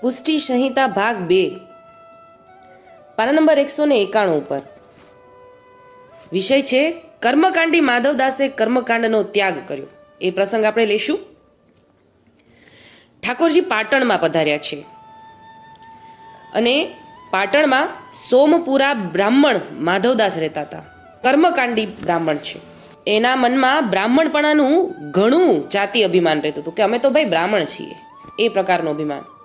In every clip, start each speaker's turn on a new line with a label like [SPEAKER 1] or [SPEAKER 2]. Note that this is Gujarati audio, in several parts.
[SPEAKER 1] પુષ્ટિ સંહિતા ભાગ બે. પાના નંબર એકસો ને એકાણું ઉપર. વિષય છે, કર્મકાંડી માધવદાસે કર્મકાંડનો ત્યાગ કર્યો. એ પ્રસંગ આપણે લઈશું. ઠાકોરજી પાટણમાં પધાર્યા છે. અને પાટણમાં સોમપુરા બ્રાહ્મણ માધવદાસ રહેતા હતા. કર્મકાંડી બ્રાહ્મણ છે. એના મનમાં બ્રાહ્મણપણાનું ઘણું જાતિ અભિમાન રહેતું હતું કે અમે તો ભાઈ બ્રાહ્મણ છીએ. એ પ્રકારનું અભિમાન.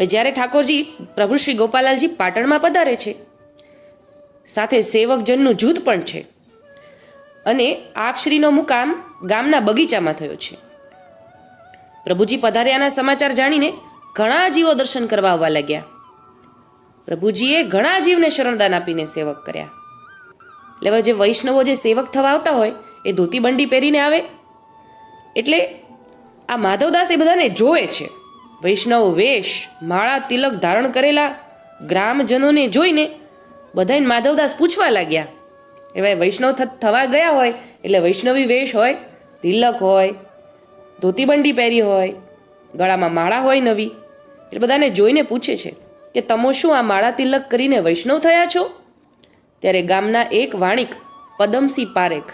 [SPEAKER 1] હવે જ્યારે ઠાકોરજી પ્રભુ શ્રી ગોપાલાલજી પાટણમાં પધારે છે, સાથે સેવકજનનું જૂથ પણ છે અને આપશ્રીનો મુકામ ગામના બગીચામાં થયો છે. પ્રભુજી પધાર્યાના સમાચાર જાણીને ઘણા જીવો દર્શન કરવા આવવા લાગ્યા. પ્રભુજીએ ઘણા જીવને શરણદાન આપીને સેવક કર્યા. એટલે હવે જે વૈષ્ણવો જે સેવક થવા આવતા હોય, એ ધોતી બંડી પહેરીને આવે. એટલે આ માધવદાસ એ બધાને જોવે છે. વૈષ્ણવ વેશ, માળા તિલક ધારણ કરેલા ગ્રામજનોને જોઈને બધાને માધવદાસ પૂછવા લાગ્યા. એવા વૈષ્ણવ થવા ગયા હોય, એટલે વૈષ્ણવી વેશ હોય, તિલક હોય, ધોતીબંડી પહેરી હોય, ગળામાં માળા હોય નવી, એટલે બધાને જોઈને પૂછે છે કે તમો શું આ માળા તિલક કરીને વૈષ્ણવ થયા છો? ત્યારે ગામના એક વાણિક, પદમસિંહ પારેખ,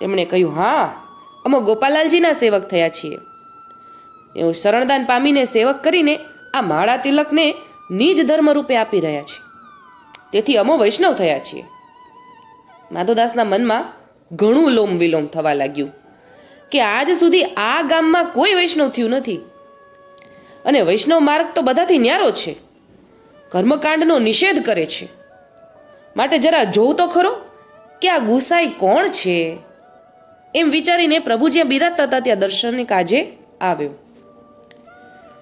[SPEAKER 1] તેમણે કહ્યું, હા, અમે ગોપાલાલજીના સેવક થયા છીએ. એવું શરણદાન પામીને સેવક કરીને આ માળા તિલકને નિજ ધર્મ રૂપે આપી રહ્યા છે. તેથી અમો વૈષ્ણવ થયા છીએ. માધવદાસના મનમાં ઘણું લોમ વિલોમ થવા લાગ્યું કે આજ સુધી આ ગામમાં કોઈ વૈષ્ણવ થયું નથી. અને વૈષ્ણવ માર્ગ તો બધાથી ન્યારો છે. કર્મકાંડનો નિષેધ કરે છે. માટે જરા જોઉં તો ખરો કે આ ગુસાઈ કોણ છે? એમ વિચારીને પ્રભુ જ્યાં બિરાજતા હતા ત્યાં દર્શનને કાજે આવ્યો.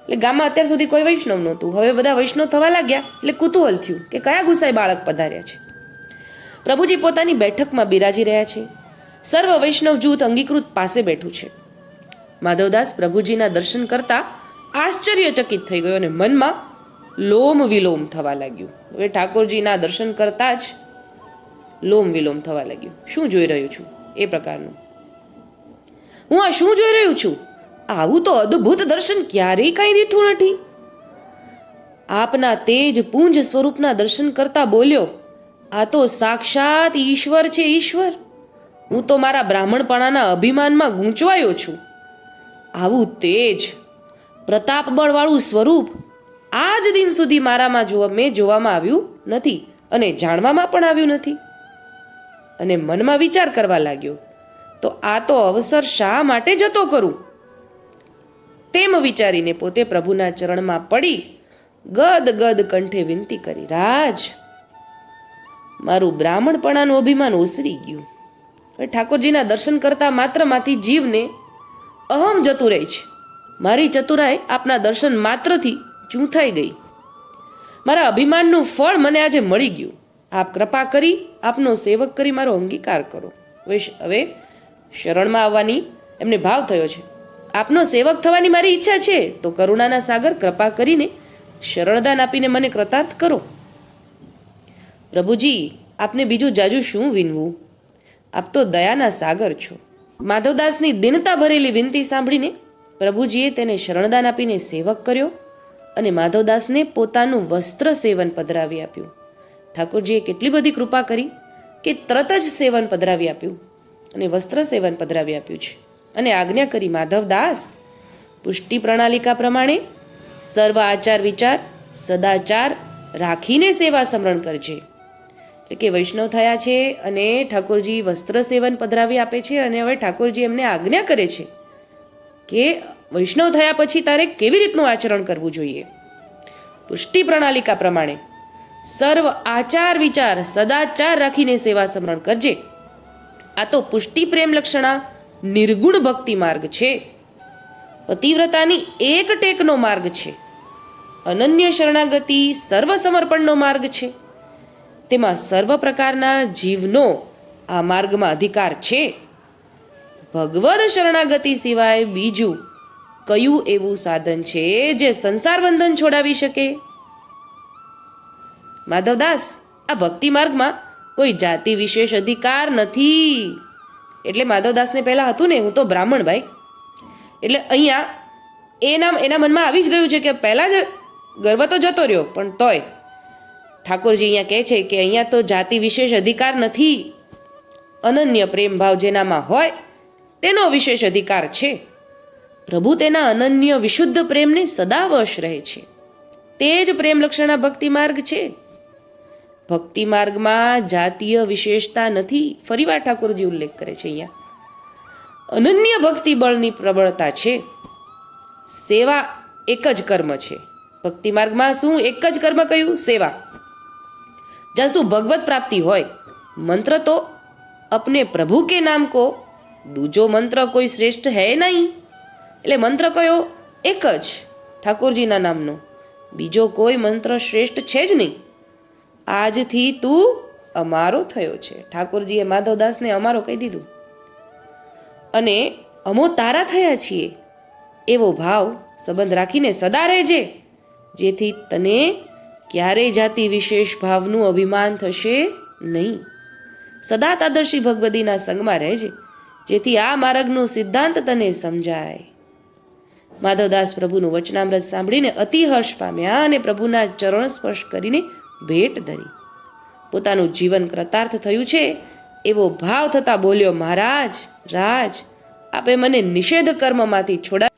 [SPEAKER 1] એટલે ગામમાં અત્યાર સુધી કોઈ વૈષ્ણવ નહોતું. હવે બધા વૈષ્ણવ થવા લાગ્યા એટલે કુતૂહલ થયું કે કયા ગુસાઈ બાળક પધાર્યા છે. પ્રભુજી પોતાની બેઠકમાં બિરાજી રહ્યા છે. સર્વ વૈષ્ણવ જૂથ અંગીકૃત પાસે બેઠું છે. માધવદાસ પ્રભુજીના દર્શન કરતા આશ્ચર્યચકિત થઈ ગયો અને મનમાં લોમ વિલોમ થવા લાગ્યું. હવે ઠાકોરજીના દર્શન કરતા જ લોમ વિલોમ થવા લાગ્યું. શું જોઈ રહ્યું છું? એ પ્રકારનું. હું આ શું જોઈ રહ્યું છું? આવું તો અદ્ભુત દર્શન ક્યારેય કાંઈ દીઠું નથી. આપના તેજ પુંજ સ્વરૂપના દર્શન કરતા બોલ્યો, આ તો સાક્ષાત ઈશ્વર છે ઈશ્વર. હું તો મારા બ્રાહ્મણપણાના અભિમાનમાં ગૂંચવાયો છું. આવું તેજ પ્રતાપબળવાળું સ્વરૂપ આ જ દિન સુધી મારામાં જોવા, મેં જોવામાં આવ્યું નથી અને જાણવામાં પણ આવ્યું નથી. અને મનમાં વિચાર કરવા લાગ્યો, તો આ તો અવસર શા માટે જતો કરું? તેમ વિચારીને પોતે પ્રભુના ચરણમાં પડી ગદ ગદ કંઠે વિનંતી કરી, રાજ, મારું બ્રાહ્મણપણાનું અભિમાન ઓસરી ગયું. હવે ઠાકોરજીના દર્શન કરતા માત્રમાંથી જીવને અહમ જતું રહે છે. મારી ચતુરાઈ આપના દર્શન માત્રથી ચૂંથાઈ ગઈ. મારા અભિમાનનું ફળ મને આજે મળી ગયું. આપ કૃપા કરી, આપનો સેવક કરી મારો અંગીકાર કરો. હવે શરણમાં આવવાની એમને ભાવ થયો છે. આપનો સેવક થવાની મારી ઈચ્છા છે, તો કરુણાના સાગર કૃપા કરીને શરણદાન આપીને મને કૃતાર્થ કરો. પ્રભુજી, આપને બીજું જાજુ શું વિનવું? આપ તો દયાના સાગર છો. માધવદાસની દિનતા ભરેલી વિનંતી સાંભળીને પ્રભુજીએ તેને શરણદાન આપીને સેવક કર્યો અને માધવદાસને પોતાનું વસ્ત્ર સેવન પધરાવી આપ્યું. ઠાકોરજીએ કેટલી બધી કૃપા કરી કે તરત જ સેવન પધરાવી આપ્યું અને વસ્ત્ર સેવન પધરાવી આપ્યું છે. અને આજ્ઞા કરી માધવદાસ પુષ્ટિ પ્રણાલિકા પ્રમાણે સર્વ આચાર વિચાર, સદાચાર રાખીને સેવા સમરણ કરજે. એટલે કે વૈષ્ણવ થયા છે અને ઠાકોરજી વસ્ત્ર સેવન પધરાવી આપે છે અને હવે ઠાકોરજી એમને આજ્ઞા કરે છે કે વૈષ્ણવ થયા પછી તારે કેવી રીતનું આચરણ કરવું જોઈએ? પુષ્ટિ પ્રણાલિકા પ્રમાણે સર્વ આચાર વિચાર, સદાચાર રાખીને સેવા સમરણ કરજે. આ તો પુષ્ટિ પ્રેમ લક્ષણા નિર્ગુણ ભક્તિ માર્ગ છે. પતિવ્રતાની એક ટેકનો માર્ગ છે. અનન્ય શરણાગતિ સર્વ સમર્પણનો માર્ગ છે. તેમાં સર્વ પ્રકારના જીવનો આ માર્ગમાં અધિકાર છે. ભગવદ શરણાગતિ સિવાય બીજું કયું એવું સાધન છે જે સંસાર બંધન છોડાવી શકે? માધવદાસ, આ ભક્તિ માર્ગમાં કોઈ જાતિ વિશેષ અધિકાર નથી. એટલે માધવદાસને પહેલાં હતું ને, હું તો બ્રાહ્મણ ભાઈ એટલે અહીંયા એના એના મનમાં આવી જ ગયું છે કે પહેલાં જ ગર્વ તો જતો રહ્યો, પણ તોય ઠાકોરજી અહીંયા કહે છે કે અહીંયા તો જાતિ વિશેષ અધિકાર નથી. અનન્ય પ્રેમ ભાવ જેનામાં હોય, તેનો વિશેષ અધિકાર છે. પ્રભુ તેના અનન્ય વિશુદ્ધ પ્રેમને સદા વશ રહે છે. તે જ પ્રેમ લક્ષણા ભક્તિ માર્ગ છે. ભક્તિ માર્ગમાં જાતીય વિશેષતા નથી ફરીવાર ઠાકોરજી ઉલ્લેખ કરે છે અહીંયા. અનન્ય ભક્તિ બળની પ્રબળતા છે. સેવા એક જ કર્મ છે. ભક્તિ માર્ગમાં શું? એક જ કર્મ કયું? સેવા. જ્યાં શું ભગવત પ્રાપ્તિ હોય, મંત્ર તો અપને પ્રભુ કે નામ કો, દૂજો મંત્ર કોઈ શ્રેષ્ઠ હૈ નહીં. એટલે મંત્ર કયો? એક જ. ઠાકોરજીના નામનો. બીજો કોઈ મંત્ર શ્રેષ્ઠ છે જ નહીં. આજથી તું અમારો થયો છે. ઠાકોરજીએ માધવદાસને અમારો કહી દીધું. અને અમો તારા થયા છીએ. એવો ભાવ સંબંધ રાખીને સદા રહેજે, જેથી તને ક્યારેય જાતિ વિશેષ ભાવનું અભિમાન થશે નહીં. સદા તાદર્શી ભગવદીના સંગમાં રહેજે, જેથી આ માર્ગનો સિદ્ધાંત તને સમજાય. માધવદાસ પ્રભુનું વચનામૃત સાંભળીને અતિ હર્ષ પામ્યા અને પ્રભુના ચરણ સ્પર્શ કરીને ભેટ ધરી. પોતાનું જીવન કૃતાર્થ થયું છે, એવો ભાવ થતા બોલ્યો, મહારાજ, રાજ, આપે મને નિષેધ કર્મમાંથી છોડા